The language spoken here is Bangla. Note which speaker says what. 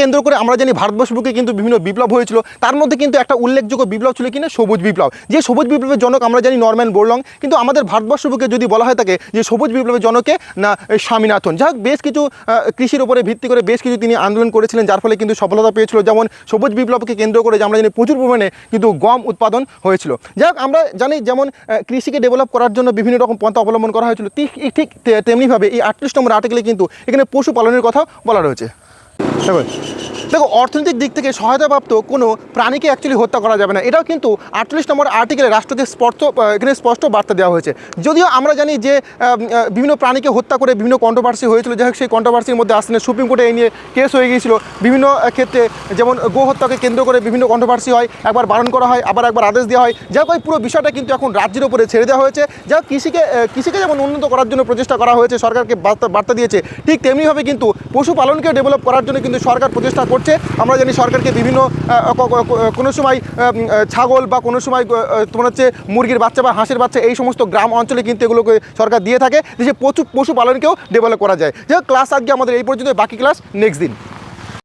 Speaker 1: কেন্দ্র করে আমরা জানি ভারতবর্ষ বুকে কিন্তু বিভিন্ন বিপ্লব হয়েছিল। তার মধ্যে কিন্তু একটা উল্লেখযোগ্য বিপ্লব ছিল কিনা সবুজ বিপ্লব। যে সবুজ বিপ্লবের জনক আমরা জানি নরম্যান বোরলং। কিন্তু আমাদের ভারতবর্ষ বুকে যদি বলা হয় থাকে যে সবুজ বিপ্লবের জনকে না স্বামীনাথন। যাই বেশ কিছু কৃষির উপরে ভিত্তি করে বেশ কিছু তিনি আন্দোলন করেছিলেন, যার ফলে কিন্তু সফলতা পেয়েছিল। যেমন সবুজ বিপ্লবকে কেন্দ্র করে যে আমরা জানি প্রচুর পরিমাণে কিন্তু গম উৎপাদন হয়েছিল। যাই আমরা জানি যেমন কৃষিকে ডেভেলপ করার জন্য বিভিন্ন রকম পন্থা অবলম্বন করা হয়েছিল। ঠিক ঠিক তেমনিভাবে এই আটত্রিশ নম্বর আর্টিকেলে কিন্তু এখানে পশুপালনের কথা বলা রয়েছে। দেখো দেখো অর্থনৈতিক দিক থেকে সহায়তাপ্রাপ্ত কোনো প্রাণীকে অ্যাকচুয়ালি হত্যা করা যাবে না। এটাও কিন্তু আটচল্লিশ নম্বর আর্টিকেলে রাষ্ট্রকে স্পষ্ট এখানে স্পষ্ট বার্তা দেওয়া হয়েছে। যদিও আমরা জানি যে বিভিন্ন প্রাণীকে হত্যা করে বিভিন্ন কন্ট্রোভার্সি হয়েছিল, যাই হোক সেই কন্ট্রোভার্সির মধ্যে আসলে সুপ্রিম কোর্টে এই নিয়ে কেস হয়ে গিয়েছিল। বিভিন্ন ক্ষেত্রে যেমন গো হত্যাকে কেন্দ্র করে বিভিন্ন কন্ট্রোভার্সি হয়, একবার বারণ করা হয়, আবার একবার আদেশ দেওয়া হয়। যাই হোক পুরো বিষয়টা কিন্তু এখন রাজ্যের উপরে ছেড়ে দেওয়া হয়েছে। যা কৃষিকে কৃষিকে যেমন উন্নত করার জন্য প্রচেষ্টা করা হয়েছে, সরকারকে বার্তা বার্তা দিয়েছে, ঠিক তেমনিভাবে কিন্তু পশুপালনকে ডেভেলপ করার জন্য কিন্তু সরকার প্রচেষ্টা করছে। আমরা জানি সরকারকে বিভিন্ন কোনো সময় ছাগল বা কোনো সময় তোমার হচ্ছে মুরগির বাচ্চা বা হাঁসের বাচ্চা এই সমস্ত গ্রাম অঞ্চলে কিন্তু এগুলোকে সরকার দিয়ে থাকে। দেশে প্রচুর পশুপালনকেও ডেভেলপ করা যায়। যাই ক্লাস আজকে আমাদের এই পর্যন্ত বাকি ক্লাস নেক্সট দিন।